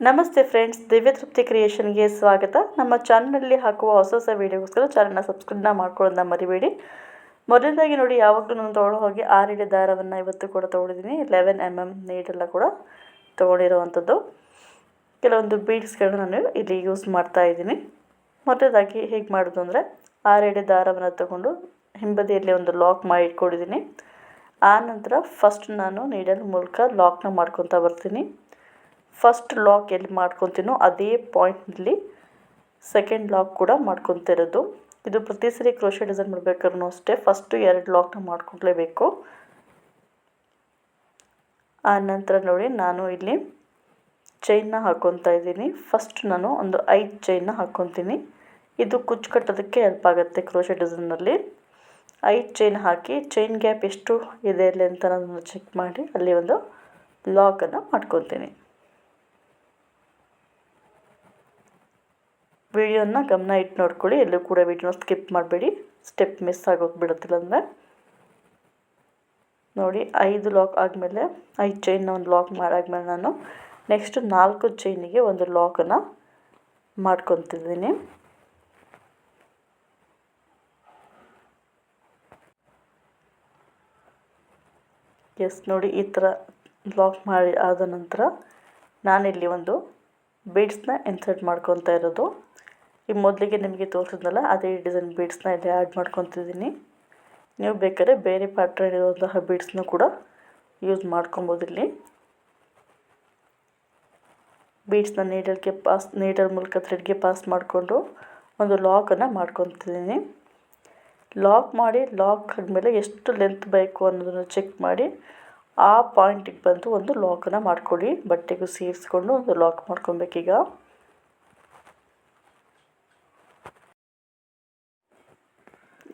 ನಮಸ್ತೆ ಫ್ರೆಂಡ್ಸ್, ದಿವ್ಯ ತೃಪ್ತಿ ಕ್ರಿಯೇಷನ್ಗೆ ಸ್ವಾಗತ. ನಮ್ಮ ಚಾನಲಲ್ಲಿ ಹಾಕುವ ಹೊಸ ಹೊಸ ವೀಡಿಯೋಗೋಸ್ಕರ ಚಾನಲ್ನ ಸಬ್ಸ್ಕ್ರೈಬ್ನ ಮಾಡ್ಕೊಳ್ಳೋದನ್ನ ಮರಿಬೇಡಿ. ಮೊದಲನೇದಾಗಿ ನೋಡಿ, ಯಾವಾಗಲೂ ನಾನು ತೊಗೊಳ್ಳೋ ಹೋಗಿ ಆರಿಡೆ ದಾರವನ್ನು ಇವತ್ತು ಕೂಡ ತೊಗೊಂಡಿದ್ದೀನಿ ಲೆವೆನ್ ಎಂ ಎಂ ನೀಡೆಲ್ಲ ಕೂಡ ತೊಗೊಂಡಿರುವಂಥದ್ದು ಕೆಲವೊಂದು ಬೀಡ್ಸ್ಗಳನ್ನ ನಾನು ಇಲ್ಲಿ ಯೂಸ್ ಮಾಡ್ತಾ ಇದ್ದೀನಿ. ಮೊದಲನೇದಾಗಿ ಹೇಗೆ ಮಾಡೋದು ಅಂದರೆ, ಆರೆಡೆ ದಾರವನ್ನು ತಗೊಂಡು ಹಿಂಬದಿಯಲ್ಲಿ ಒಂದು ಲಾಕ್ ಮಾಡಿ ಇಟ್ಕೊಂಡಿದ್ದೀನಿ. ಆ ನಂತರ ಫಸ್ಟ್ ನಾನು ನೀಡಲ್ ಮೂಲಕ ಲಾಕ್ನ ಮಾಡ್ಕೊತಾ ಬರ್ತೀನಿ. ಫಸ್ಟ್ ಲಾಕ್ ಎಲ್ಲಿ ಮಾಡ್ಕೊತೀನೋ ಅದೇ ಪಾಯಿಂಟ್ನಲ್ಲಿ ಸೆಕೆಂಡ್ ಲಾಕ್ ಕೂಡ ಮಾಡ್ಕೊತಿರೋದು. ಇದು ಪ್ರತಿ ಸರಿ ಕ್ರೋಶೆ ಡಿಸೈನ್ ಮಾಡಬೇಕಾದ್ರೂ ಅಷ್ಟೇ. ಫಸ್ಟು ಎರಡು ಲಾಕ್ನ ಮಾಡ್ಕೊಳ್ಲೇಬೇಕು ಆ ನಂತರ ನೋಡಿ, ನಾನು ಇಲ್ಲಿ ಚೈನ್ನ ಹಾಕ್ಕೊತಾ ಇದ್ದೀನಿ. ಫಸ್ಟ್ ನಾನು ಒಂದು ಐದು ಚೈನ್ನ ಹಾಕ್ಕೊತೀನಿ ಇದು ಕುಚ್ಚು ಕಟ್ಟೋದಕ್ಕೆ ಹೆಲ್ಪ್ ಆಗುತ್ತೆ ಕ್ರೋಶೆ ಡಿಸೈನಲ್ಲಿ ಐದು ಚೈನ್ ಹಾಕಿ ಚೈನ್ ಗ್ಯಾಪ್ ಎಷ್ಟು ಇದೆ ಅಲ್ಲಿ ಅಂತ ನಾನು ಚೆಕ್ ಮಾಡಿ, ಅಲ್ಲಿ ಒಂದು ಲಾಕನ್ನು ಮಾಡ್ಕೊತೀನಿ. ವಿಡಿಯೋನ ಗಮನ ಇಟ್ಟು ನೋಡ್ಕೊಳ್ಳಿ, ಎಲ್ಲೂ ಕೂಡ ವಿಡಿಯೋನ ಸ್ಕಿಪ್ ಮಾಡಬೇಡಿ, ಸ್ಟೆಪ್ ಮಿಸ್ ಆಗೋಗಿ ಬಿಡುತ್ತಿಲ್ಲ ಅಂದರೆ. ನೋಡಿ, ಐದು ಲಾಕ್ ಆದಮೇಲೆ, ಐದು ಚೈನ್ನ ಒಂದು ಲಾಕ್ ಮಾಡಾದ್ಮೇಲೆ ನಾನು ನೆಕ್ಸ್ಟ್ ನಾಲ್ಕು ಚೈನಿಗೆ ಒಂದು ಲಾಕನ್ನು ಮಾಡ್ಕೊತಿದ್ದೀನಿ. ಎಸ್ ನೋಡಿ, ಈ ಥರ ಲಾಕ್ ಮಾಡಿ ಆದ ನಂತರ ನಾನಿಲ್ಲಿ ಒಂದು ಬೀಡ್ಸ್ನ ಇನ್ಸರ್ಟ್ ಮಾಡ್ಕೊತಾ ಇರೋದು. ಈ ಮೊದಲಿಗೆ ನಿಮಗೆ ತೋರಿಸಿದ್ನಲ್ಲ, ಅದೇ ಡಿಸೈನ್ ಬೀಡ್ಸ್ನ ಇಲ್ಲಿ ಆ್ಯಡ್ ಮಾಡ್ಕೊತಿದ್ದೀನಿ. ನೀವು ಬೇಕಾದ್ರೆ ಬೇರೆ ಪ್ಯಾಟ್ರನ್ ಇರುವಂತಹ ಬೀಡ್ಸ್ನ ಕೂಡ ಯೂಸ್ ಮಾಡ್ಕೊಬೋದು ಇಲ್ಲಿ. ಬೀಡ್ಸ್ನ ನೀಡಲ್ಗೆ ಪಾಸ್ ನೀಡಲ್ ಮೂಲಕ ಥ್ರೆಡ್ಗೆ ಪಾಸ್ ಮಾಡಿಕೊಂಡು ಒಂದು ಲಾಕನ್ನು ಮಾಡ್ಕೊತಿದ್ದೀನಿ. ಲಾಕ್ ಮಾಡಿ ಲಾಕ್ ಆದಮೇಲೆ ಎಷ್ಟು ಲೆಂತ್ ಬೇಕು ಅನ್ನೋದನ್ನು ಚೆಕ್ ಮಾಡಿ, ಆ ಪಾಯಿಂಟಿಗೆ ಬಂದು ಒಂದು ಲಾಕನ್ನು ಮಾಡ್ಕೊಳ್ಳಿ. ಬಟ್ಟೆಗೂ ಸೇರಿಸ್ಕೊಂಡು ಒಂದು ಲಾಕ್ ಮಾಡ್ಕೊಬೇಕೀಗ.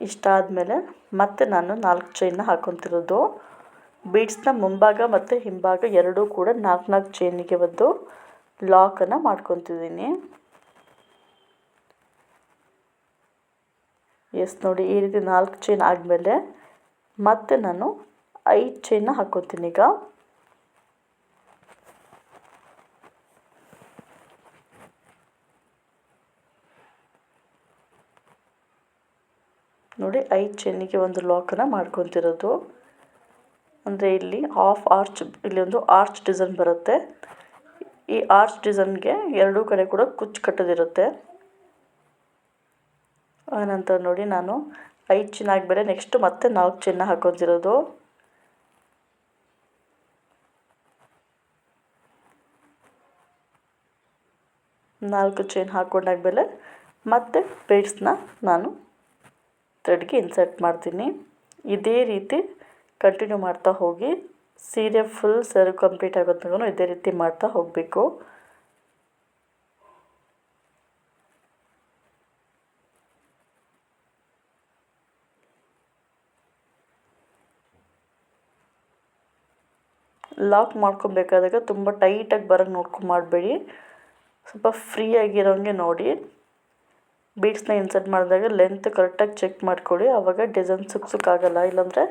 ಇಷ್ಟಾದಮೇಲೆ ಮತ್ತೆ ನಾನು ನಾಲ್ಕು ಚೈನ್ನ ಹಾಕೊತಿರೋದು. ಬೀಡ್ಸ್ನ ಮುಂಭಾಗ ಮತ್ತು ಹಿಂಭಾಗ ಎರಡೂ ಕೂಡ ನಾಲ್ಕು ನಾಲ್ಕು ಚೈನಿಗೆ ಒಂದು ಲಾಕನ್ನು ಮಾಡ್ಕೊತಿದ್ದೀನಿ. ಎಸ್ ನೋಡಿ ಈ ರೀತಿ ನಾಲ್ಕು ಚೈನ್ ಆದಮೇಲೆ ಮತ್ತೆ ನಾನು ಐದು ಚೈನ್ನ ಹಾಕ್ಕೊತೀನಿ ಈಗ. ನೋಡಿ ಐದು ಚೈನಿಗೆ ಒಂದು ಲಾಕನ್ನು ಮಾಡ್ಕೊತಿರೋದು. ಅಂದರೆ ಇಲ್ಲಿ ಹಾಫ್ ಆರ್ಚ್ ಇಲ್ಲಿ ಒಂದು ಆರ್ಚ್ ಡಿಸೈನ್ ಬರುತ್ತೆ. ಈ ಆರ್ಚ್ ಡಿಸೈನ್ಗೆ ಎರಡೂ ಕಡೆ ಕೂಡ ಕುಚ್ಚು ಕಟ್ಟೋದಿರುತ್ತೆ. ಆನಂತರ ನೋಡಿ ನಾನು ಐದು ಚಿನ್ನ ಆದಮೇಲೆ ನೆಕ್ಸ್ಟ್ ಮತ್ತೆ ನಾಲ್ಕು ಚಿನ್ನ ಹಾಕೊತಿರೋದು ನಾಲ್ಕು ಚೈನ್ ಮೇಲೆ ಮತ್ತೆ ಬೀಡ್ಸ್ನ ನಾನು ಥ್ರೆಡ್ಗೆ ಇನ್ಸರ್ಟ್ ಮಾಡ್ತೀನಿ. ಇದೇ ರೀತಿ ಕಂಟಿನ್ಯೂ ಮಾಡ್ತಾ ಹೋಗಿ, ಸೀರೆ ಫುಲ್ ಸರ್ ಕಂಪ್ಲೀಟ್ ಆಗೋತನೂ ಇದೇ ರೀತಿ ಮಾಡ್ತಾ ಹೋಗಬೇಕು. ಲಾಕ್ ಮಾಡ್ಕೊಬೇಕಾದಾಗ ತುಂಬ ಟೈಟಾಗಿ ಬರೋಂಗೆ ನೋಡ್ಕೊಂಡು ಮಾಡಬೇಡಿ. ಸ್ವಲ್ಪ ಫ್ರೀ ಆಗಿರೋಂಗೆ ನೋಡಿ. ಬೀಡ್ಸ್ನ ಇನ್ಸರ್ಟ್ ಮಾಡಿದಾಗ ಲೆಂತ್ ಕರೆಕ್ಟಾಗಿ ಚೆಕ್ ಮಾಡ್ಕೊಳ್ಳಿ. ಆವಾಗ ಡಿಸೈನ್ ಸುಕ್ ಸುಕ್ಕಾಗಲ್ಲ ಇಲ್ಲಾಂದರೆ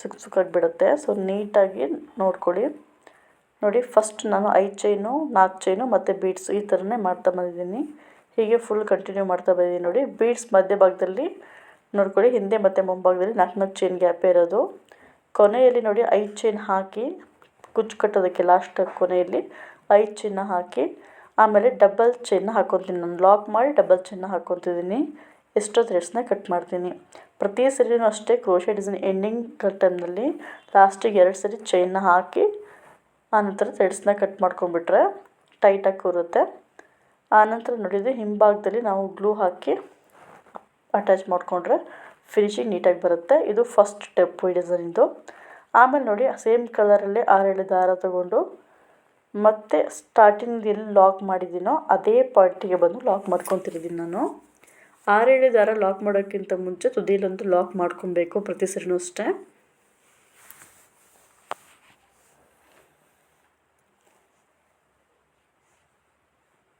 ಸುಕ್ ಸುಕ್ಕಾಗಿ ಬಿಡುತ್ತೆ ಸೊ ನೀಟಾಗಿ ನೋಡ್ಕೊಳ್ಳಿ. ನೋಡಿ ಫಸ್ಟ್ ನಾನು ಐದು ಚೈನು ನಾಲ್ಕು ಚೈನು ಮತ್ತು ಬೀಡ್ಸ್ ಈ ಥರನೇ ಮಾಡ್ತಾ ಬಂದಿದ್ದೀನಿ. ಹೀಗೆ ಫುಲ್ ಕಂಟಿನ್ಯೂ ಮಾಡ್ತಾ ಬಂದಿದ್ದೀನಿ ನೋಡಿ. ಬೀಡ್ಸ್ ಮಧ್ಯಭಾಗದಲ್ಲಿ ನೋಡ್ಕೊಳ್ಳಿ, ಹಿಂದೆ ಮತ್ತು ಮುಂಭಾಗದಲ್ಲಿ ನಾಲ್ಕು ನಾಲ್ಕು ಚೈನ್ ಗ್ಯಾಪ್ ಇರೋದು. ಕೊನೆಯಲ್ಲಿ ನೋಡಿ ಐದು ಚೈನ್ ಹಾಕಿ ಕುಚ್ಚು ಕಟ್ಟೋದಕ್ಕೆ ಲಾಸ್ಟ್ ಕೊನೆಯಲ್ಲಿ ಐದು ಚೈನ್ನ ಹಾಕಿ ಆಮೇಲೆ ಡಬಲ್ ಚೈನ್ ಹಾಕ್ಕೊತೀನಿ ನಾನು. ಲಾಕ್ ಮಾಡಿ ಡಬಲ್ ಚೈನ್ನ ಹಾಕ್ಕೊತಿದ್ದೀನಿ ಎಷ್ಟೋ ಥ್ರೆಡ್ಸ್ನ ಕಟ್ ಮಾಡ್ತೀನಿ. ಪ್ರತಿ ಸರಿನೂ ಅಷ್ಟೇ ಕ್ರೋಶೆ ಡಿಸೈನ್ ಎಂಡಿಂಗ್ ಟೈಮ್ನಲ್ಲಿ ಲಾಸ್ಟಿಗೆ ಎರಡು ಸರಿ ಚೈನ್ನ ಹಾಕಿ ಆನಂತರ ಥ್ರೆಡ್ಸ್ನ ಕಟ್ ಮಾಡ್ಕೊಂಡ್ಬಿಟ್ರೆ ಟೈಟಾಗಿ ಕೂರುತ್ತೆ. ಆನಂತರ ನೋಡಿದರೆ ಹಿಂಭಾಗದಲ್ಲಿ ನಾವು ಗ್ಲೂ ಹಾಕಿ ಅಟ್ಯಾಚ್ ಮಾಡಿಕೊಂಡ್ರೆ ಫಿನಿಶಿಂಗ್ ನೀಟಾಗಿ ಬರುತ್ತೆ. ಇದು ಫಸ್ಟ್ ಸ್ಟೆಪ್ ಈ ಡಿಸೈನಿಂದು. ಆಮೇಲೆ ನೋಡಿ, ಸೇಮ್ ಕಲರಲ್ಲೇ ಆರೇಳು ದಾರ ತಗೊಂಡು ಮತ್ತೆ ಸ್ಟಾರ್ಟಿಂಗ್ ಎಲ್ಲಿ ಲಾಕ್ ಮಾಡಿದ್ದೀನೋ ಅದೇ ಪಾಯಿಂಟಿಗೆ ಬಂದು ಲಾಕ್ ಮಾಡ್ಕೊತಿರಿದ್ದೀನಿ ನಾನು. ಆರೇಳು ದಾರ ಲಾಕ್ ಮಾಡೋಕ್ಕಿಂತ ಮುಂಚೆ ತುದಿಲೊಂದು ಲಾಕ್ ಮಾಡ್ಕೊಬೇಕು, ಪ್ರತಿ ಸರಿನೂ ಅಷ್ಟೇ.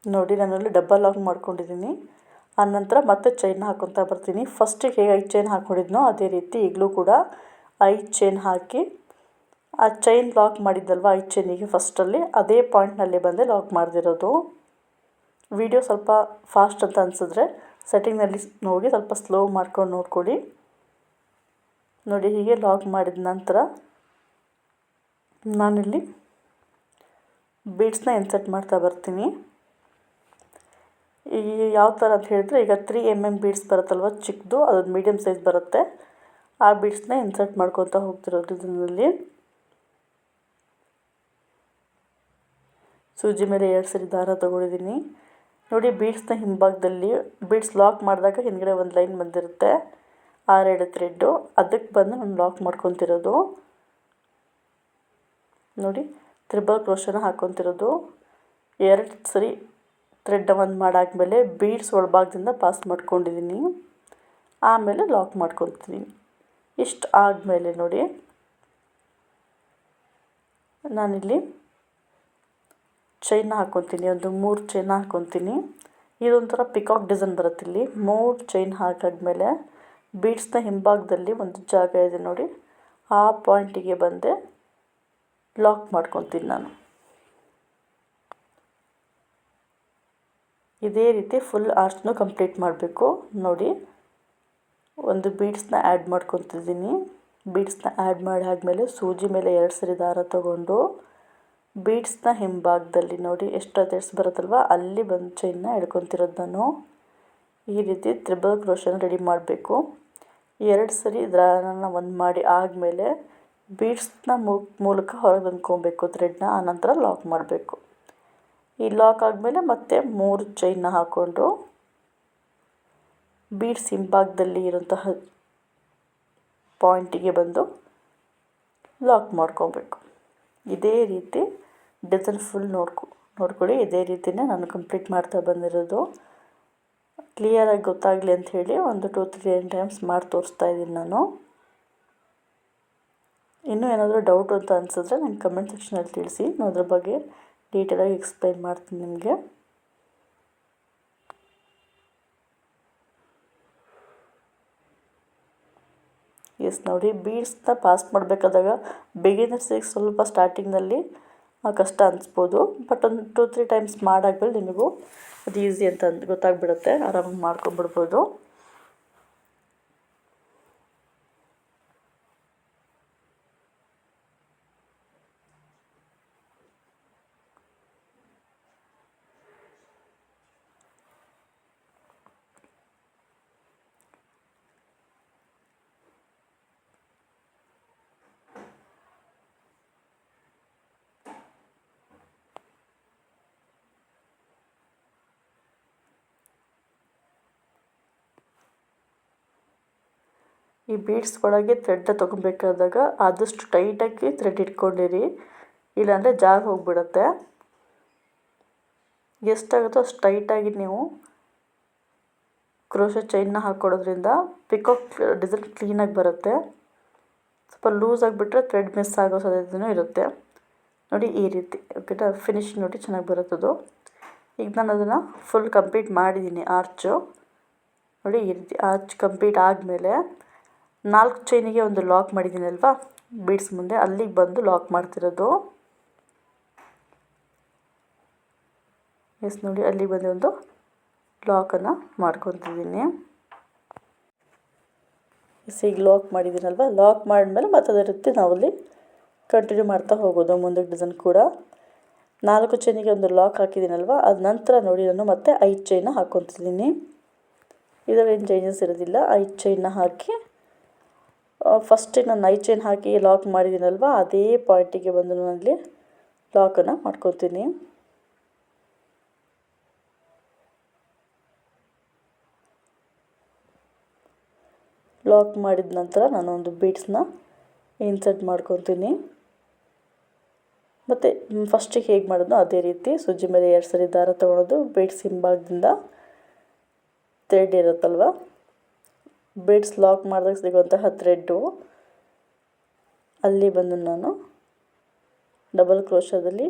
ನೋಡಿ ನಾನಲ್ಲಿ ಡಬ್ಬಲ್ ಲಾಕ್ ಮಾಡ್ಕೊಂಡಿದ್ದೀನಿ. ಆನಂತರ ಮತ್ತೆ ಚೈನ್ ಹಾಕ್ಕೊತಾ ಬರ್ತೀನಿ. ಫಸ್ಟಿಗೆ ಹೇಗೆ ಐದು ಚೈನ್ ಹಾಕ್ಕೊಂಡಿದ್ನೋ ಅದೇ ರೀತಿ ಈಗಲೂ ಕೂಡ ಐದು ಚೈನ್ ಹಾಕಿ ಆ ಚೈನ್ ಲಾಕ್ ಮಾಡಿದ್ದಲ್ವ ಐ ಚೈನಿಗೆ ಫಸ್ಟಲ್ಲಿ ಅದೇ ಪಾಯಿಂಟ್ನಲ್ಲಿ ಬಂದೆ ಲಾಕ್ ಮಾಡ್ದಿರೋದು. ವಿಡಿಯೋ ಸ್ವಲ್ಪ ಫಾಸ್ಟ್ ಅಂತ ಅನಿಸಿದ್ರೆ ಸೆಟ್ಟಿಂಗ್ನಲ್ಲಿ ನೋಡಿ ಸ್ವಲ್ಪ ಸ್ಲೋ ಮಾಡ್ಕೊಂಡು ನೋಡ್ಕೊಳ್ಳಿ. ನೋಡಿ ಹೀಗೆ ಲಾಕ್ ಮಾಡಿದ ನಂತರ ನಾನಿಲ್ಲಿ ಬೀಡ್ಸ್ನ ಇನ್ಸರ್ಟ್ ಮಾಡ್ತಾ ಬರ್ತೀನಿ. ಈ ಯಾವ ಥರ ಅಂತ ಹೇಳಿದ್ರೆ ಈಗ ತ್ರೀ ಎಂ ಎಂ ಬೀಡ್ಸ್ ಬರುತ್ತಲ್ವ ಚಿಕ್ಕದು ಅದೊಂದು ಮೀಡಿಯಮ್ ಸೈಜ್ ಬರುತ್ತೆ. ಆ ಬೀಡ್ಸ್ನ ಇನ್ಸರ್ಟ್ ಮಾಡ್ಕೊತಾ ಹೋಗ್ತಿರೋದು ಇದರಲ್ಲಿ. ಸೂಜಿ ಮೇಲೆ ಎರಡು ಸರಿ ದಾರ ತೊಗೊಂಡಿದ್ದೀನಿ. ನೋಡಿ ಬೀಡ್ಸ್ನ ಹಿಂಭಾಗದಲ್ಲಿ ಬೀಡ್ಸ್ ಲಾಕ್ ಮಾಡಿದಾಗ ಹಿಂದ್ಗಡೆ ಒಂದು ಲೈನ್ ಬಂದಿರುತ್ತೆ, ಆರೆರಡು ಥ್ರೆಡ್ಡು ಅದಕ್ಕೆ ಬಂದು ನಾನು ಲಾಕ್ ಮಾಡ್ಕೊತಿರೋದು. ನೋಡಿ ತ್ರಿಬಲ್ ಕ್ರೋಶನ ಹಾಕ್ಕೊತಿರೋದು ಎರಡು ಸರಿ ಥ್ರೆಡ್ ಒಂದು ಮಾಡಾದ್ಮೇಲೆ ಬೀಡ್ಸ್ ಒಳಭಾಗದಿಂದ ಪಾಸ್ ಮಾಡ್ಕೊಂಡಿದ್ದೀನಿ ಆಮೇಲೆ ಲಾಕ್ ಮಾಡ್ಕೊತೀನಿ. ಇಷ್ಟು ಆದಮೇಲೆ ನೋಡಿ, ನಾನಿಲ್ಲಿ ಚೈನ ಹಾಕ್ಕೊತೀನಿ ಒಂದು ಮೂರು ಚೈನ ಹಾಕ್ಕೊತೀನಿ ಇದೊಂಥರ ಪಿಕಾಕ್ ಡಿಸೈನ್ ಬರುತ್ತೆ ಇಲ್ಲಿ. ಮೂರು ಚೈನ್ ಹಾಕಾದ್ಮೇಲೆ ಬೀಡ್ಸ್ನ ಹಿಂಭಾಗದಲ್ಲಿ ಒಂದು ಜಾಗ ಇದೆ ನೋಡಿ. ಆ ಪಾಯಿಂಟಿಗೆ ಬಂದೆ ಲಾಕ್ ಮಾಡ್ಕೊತೀನಿ ನಾನು. ಇದೇ ರೀತಿ ಫುಲ್ ಆರ್ಚ್ನು ಕಂಪ್ಲೀಟ್ ಮಾಡಬೇಕು. ನೋಡಿ, ಒಂದು ಬೀಡ್ಸ್ನ ಆ್ಯಡ್ ಮಾಡ್ಕೊತಿದ್ದೀನಿ. ಬೀಡ್ಸ್ನ ಆ್ಯಡ್ ಮಾಡಿ ಆದಮೇಲೆ ಸೂಜಿ ಮೇಲೆ ಎರಡು ಸರಿ ದಾರ ತಗೊಂಡು ಬೀಡ್ಸ್ನ ಹಿಂಭಾಗದಲ್ಲಿ ನೋಡಿ ಎಷ್ಟು ಅದೆಷ್ಟು ಬರುತ್ತಲ್ವ? ಅಲ್ಲಿ ಬಂದು ಚೈನ್ನ ಎಳ್ಕೊತಿರೋದು ನಾನು ಈ ರೀತಿ ತ್ರಿಬಲ್ ಕ್ರೋಶನ ರೆಡಿ ಮಾಡಬೇಕು. ಎರಡು ಸರಿ ದಾರನ ಒಂದು ಮಾಡಿ ಆದಮೇಲೆ ಬೀಡ್ಸ್ನ ಮೂಲಕ ಹೊರಗೆ ತಂದ್ಕೊಬೇಕು ಥ್ರೆಡ್ನ ಆನಂತರ ಲಾಕ್ ಮಾಡಬೇಕು. ಈ ಲಾಕ್ ಆದಮೇಲೆ ಮತ್ತೆ ಮೂರು ಚೈನ್ನ ಹಾಕ್ಕೊಂಡು ಬೀಡ್ಸ್ ಹಿಂಭಾಗದಲ್ಲಿ ಇರುವಂತಹ ಪಾಯಿಂಟಿಗೆ ಬಂದು ಲಾಕ್ ಮಾಡ್ಕೊಬೇಕು. ಇದೇ ರೀತಿ ಡಿಸೈನ್ ಫುಲ್ ನೋಡ್ಕೊ, ನೋಡ್ಕೊಳ್ಳಿ. ಇದೇ ರೀತಿಯೇ ನಾನು ಕಂಪ್ಲೀಟ್ ಮಾಡ್ತಾ ಬಂದಿರೋದು. ಕ್ಲಿಯರಾಗಿ ಗೊತ್ತಾಗಲಿ ಹೇಳಿ ಒಂದು ಟೂ ತ್ರೀ ಟೈಮ್ಸ್ ಮಾಡಿ ತೋರಿಸ್ತಾ ಇದ್ದೀನಿ ನಾನು. ಇನ್ನೂ ಏನಾದರೂ ಡೌಟ್ ಅಂತ ಅನಿಸಿದ್ರೆ ನನಗೆ ಕಮೆಂಟ್ ಸೆಕ್ಷನಲ್ಲಿ ತಿಳಿಸಿ. ನಾನು ಅದ್ರ ಬಗ್ಗೆ ಡೀಟೇಲಾಗಿ ಎಕ್ಸ್ಪ್ಲೈನ್ ಮಾಡ್ತೀನಿ ನಿಮಗೆ. ಎಸ್ ನೋಡಿ ಬೀಡ್ಸ್ನ ಪಾಸ್ ಮಾಡಬೇಕಾದಾಗ ಬಿಗಿನರ್ಸಿಗೆ ಸ್ವಲ್ಪ ಸ್ಟಾರ್ಟಿಂಗ್ನಲ್ಲಿ ಕಷ್ಟ ಅನಿಸ್ಬೋದು. ಬಟ್ ಒಂದು ಟೂ ತ್ರೀ ಟೈಮ್ಸ್ ಮಾಡಾದ್ಮೇಲೆ ನಿಮಗೂ ಅದು ಈಸಿ ಅಂತ ಗೊತ್ತಾಗ್ಬಿಡುತ್ತೆ. ಆರಾಮಾಗಿ ಮಾಡ್ಕೊಂಬಿಡ್ಬೋದು ಈ ಬೀಡ್ಸ್ ಒಳಗೆ ಥ್ರೆಡ್ನ ತೊಗೊಬೇಕಾದಾಗ ಆದಷ್ಟು ಟೈಟಾಗಿ ಥ್ರೆಡ್ ಇಟ್ಕೊಂಡಿರಿ. ಇಲ್ಲಾಂದರೆ ಜಾರ್ ಹೋಗಿಬಿಡುತ್ತೆ. ಎಷ್ಟಾಗುತ್ತೋ ಅಷ್ಟು ಟೈಟಾಗಿ ನೀವು ಕ್ರೋಶ ಚೈನ್ನ ಹಾಕ್ಕೊಡೋದ್ರಿಂದ ಪಿಕಪ್ ಡಿಸೈನ್ ಕ್ಲೀನಾಗಿ ಬರುತ್ತೆ. ಸ್ವಲ್ಪ ಲೂಸ್ ಆಗಿಬಿಟ್ರೆ ಥ್ರೆಡ್ ಮಿಸ್ ಆಗೋ ಸಾಧ್ಯತೆಯೂ ಇರುತ್ತೆ. ನೋಡಿ ಈ ರೀತಿ ಓಕೆನಾ ಫಿನಿಶಿಂಗ್ ನೋಡಿ ಚೆನ್ನಾಗಿ ಬರುತ್ತದು. ಈಗ ನಾನು ಅದನ್ನು ಫುಲ್ ಕಂಪ್ಲೀಟ್ ಮಾಡಿದ್ದೀನಿ ಆರ್ಚು ನೋಡಿ ಈ ರೀತಿ ಆರ್ಚ್ ಕಂಪ್ಲೀಟ್ ಆದಮೇಲೆ ನಾಲ್ಕು ಚೈನಿಗೆ ಒಂದು ಲಾಕ್ ಮಾಡಿದ್ದೀನಲ್ವಾ? ಬೀಡ್ಸ್ ಮುಂದೆ ಅಲ್ಲಿಗೆ ಬಂದು ಲಾಕ್ ಮಾಡ್ತಿರೋದು. ಎಸ್ ನೋಡಿ, ಅಲ್ಲಿ ಬಂದು ಒಂದು ಲಾಕನ್ನು ಮಾಡ್ಕೊತಿದ್ದೀನಿ. ಎಸ್ ಈಗ ಲಾಕ್ ಮಾಡಿದ್ದೀನಲ್ವ? ಲಾಕ್ ಮಾಡಿದ್ಮೇಲೆ ಮತ್ತೆ ಅದೇ ರೀತಿ ನಾವಲ್ಲಿ ಕಂಟಿನ್ಯೂ ಮಾಡ್ತಾ ಹೋಗೋದು ಮುಂದೆ ಡಿಸೈನ್ ಕೂಡ. ನಾಲ್ಕು ಚೈನಿಗೆ ಒಂದು ಲಾಕ್ ಹಾಕಿದ್ದೀನಲ್ವ? ಅದ ನಂತರ ನೋಡಿ, ನಾನು ಮತ್ತೆ ಐದು ಚೈನ ಹಾಕ್ಕೊತಿದ್ದೀನಿ ಇದರಲ್ಲಿ ಏನು ಚೇಂಜಸ್ ಇರೋದಿಲ್ಲ, ಐದು ಚೈನ ಹಾಕಿ ಫಸ್ಟಿಗೆ ನಾನು ನೈಟ್ ಚೈನ್ ಹಾಕಿ ಲಾಕ್ ಮಾಡಿದ್ದೀನಲ್ವ, ಅದೇ ಪಾಯಿಂಟಿಗೆ ಬಂದು ನಾನಲ್ಲಿ ಲಾಕನ್ನು ಮಾಡ್ಕೊತೀನಿ. ಲಾಕ್ ಮಾಡಿದ ನಂತರ ನಾನು ಒಂದು ಬೀಡ್ಸ್ನ ಇನ್ಸರ್ಟ್ ಮಾಡ್ಕೊತೀನಿ. ಮತ್ತು ಫಸ್ಟಿಗೆ ಹೇಗೆ ಮಾಡೋದು ಅದೇ ರೀತಿ ಸುಜ್ಜಿ ಮೇಲೆ ಎರಡು ಸರಿ ದಾರ ತೊಗೊಳೋದು ಬೀಡ್ಸ್ ಹಿಂಭಾಗದಿಂದ ಥ್ರೆಡ್ ಇರುತ್ತಲ್ವ? ಬೀಡ್ಸ್ ಲಾಕ್ ಮಾಡಿದಾಗ ಸಿಗುವಂತಹ ಥ್ರೆಡ್ಡು ಅಲ್ಲಿ ಬಂದು ನಾನು ಡಬಲ್ ಕ್ರೋಶದಲ್ಲಿ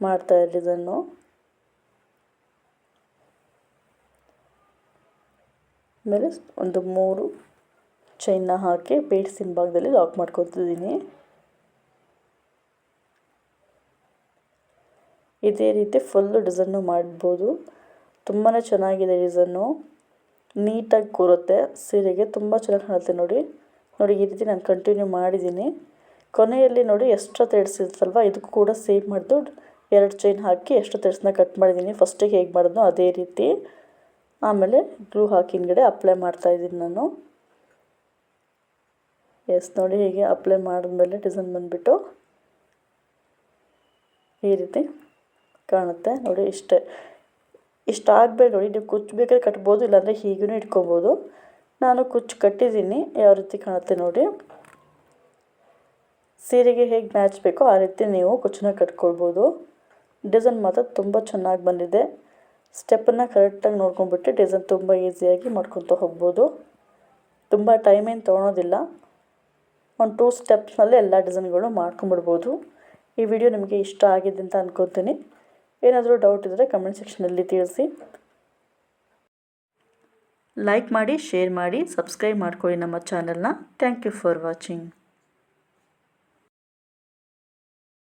ಮಾಡ್ತಾ ಇರೋದನ್ನು ಆಮೇಲೆ ಒಂದು ಮೂರು ಚೈನ್ನ ಹಾಕಿ ಬೀಡ್ಸ್ ಹಿಂಭಾಗದಲ್ಲಿ ಲಾಕ್ ಮಾಡ್ಕೊತಿದ್ದೀನಿ. ಇದೇ ರೀತಿ ಫುಲ್ಲು ಡಿಸೈನು ಮಾಡ್ಬೋದು. ತುಂಬಾ ಚೆನ್ನಾಗಿದೆ ಡಿಸೈನು ನೀಟಾಗಿ ಕೂರುತ್ತೆ, ಸೀರೆಗೆ ತುಂಬ ಚೆನ್ನಾಗಿ ಕಾಣುತ್ತೆ ನೋಡಿ. ನೋಡಿ, ಈ ರೀತಿ ನಾನು ಕಂಟಿನ್ಯೂ ಮಾಡಿದ್ದೀನಿ. ಕೊನೆಯಲ್ಲಿ ನೋಡಿ ಎಕ್ಸ್ಟ್ರಾ ಥ್ರೆಡ್ಸ್ ಇದಕ್ಕೂ ಕೂಡ ಸೇವ್ ಮಾಡಿದ್ದು ಎರಡು ಚೈನ್ ಹಾಕಿ ಎಷ್ಟು ಥ್ರೆಡ್ಸ್ನ ಕಟ್ ಮಾಡಿದ್ದೀನಿ. ಫಸ್ಟಿಗೆ ಹೇಗೆ ಮಾಡಿದ್ನೋ ಅದೇ ರೀತಿ. ಆಮೇಲೆ ಗ್ಲೂ ಹಾಕಿ ಹಿಂದ್ಗಡೆ ಅಪ್ಲೈ ಮಾಡ್ತಾಯಿದ್ದೀನಿ ನಾನು. ಎಸ್ ನೋಡಿ ಹೀಗೆ ಅಪ್ಲೈ ಮಾಡಿದ್ಮೇಲೆ ಡಿಸೈನ್ ಬಂದುಬಿಟ್ಟು ಈ ರೀತಿ ಕಾಣುತ್ತೆ. ನೋಡಿ, ಇಷ್ಟೇ. ಇಷ್ಟ ಆಗಬೇಡ ನೋಡಿ, ನೀವು ಕುಚ್ಚು ಬೇಕಾದ್ರೆ ಕಟ್ಬೋದು, ಇಲ್ಲಾಂದರೆ ಹೀಗೂ ಇಟ್ಕೊಬೋದು. ನಾನು ಕುಚ್ಚು ಕಟ್ಟಿದ್ದೀನಿ, ಯಾವ ರೀತಿ ಕಾಣುತ್ತೆ ನೋಡಿ. ಸೀರೆಗೆ ಹೇಗೆ ಮ್ಯಾಚ್ ಬೇಕೋ ಆ ರೀತಿ ನೀವು ಕುಚ್ಚನ್ನ ಕಟ್ಕೊಳ್ಬೋದು. ಡಿಸೈನ್ ಮಾತ್ರ ತುಂಬ ಚೆನ್ನಾಗಿ ಬಂದಿದೆ. ಸ್ಟೆಪ್ಪನ್ನು ಕರೆಕ್ಟಾಗಿ ನೋಡ್ಕೊಂಡ್ಬಿಟ್ಟು ಡಿಸೈನ್ ತುಂಬ ಈಸಿಯಾಗಿ ಮಾಡ್ಕೊತ ಹೋಗ್ಬೋದು. ತುಂಬ ಟೈಮ್ ಏನು ತೊಗೊಳೋದಿಲ್ಲ. ಒಂದು ಟೂ ಸ್ಟೆಪ್ಸ್ನಲ್ಲೇ ಎಲ್ಲ ಡಿಸೈನ್ಗಳು ಮಾಡ್ಕೊಂಬಿಡ್ಬೋದು ಈ ವಿಡಿಯೋ ನಿಮಗೆ ಇಷ್ಟ ಆಗಿದೆ ಅಂತ ಅನ್ಕೊತೀನಿ. ಏನಾದರೂ ಡೌಟ್ ಇದ್ದರೆ ಕಮೆಂಟ್ ಸೆಕ್ಷನಲ್ಲಿ ತಿಳಿಸಿ. ಲೈಕ್ ಮಾಡಿ ಶೇರ್ ಮಾಡಿ ಸಬ್ಸ್ಕ್ರೈಬ್ ಮಾಡ್ಕೊಳ್ಳಿ ನಮ್ಮ ಚಾನಲ್ನ ಥ್ಯಾಂಕ್ ಯು ಫಾರ್ ವಾಚಿಂಗ್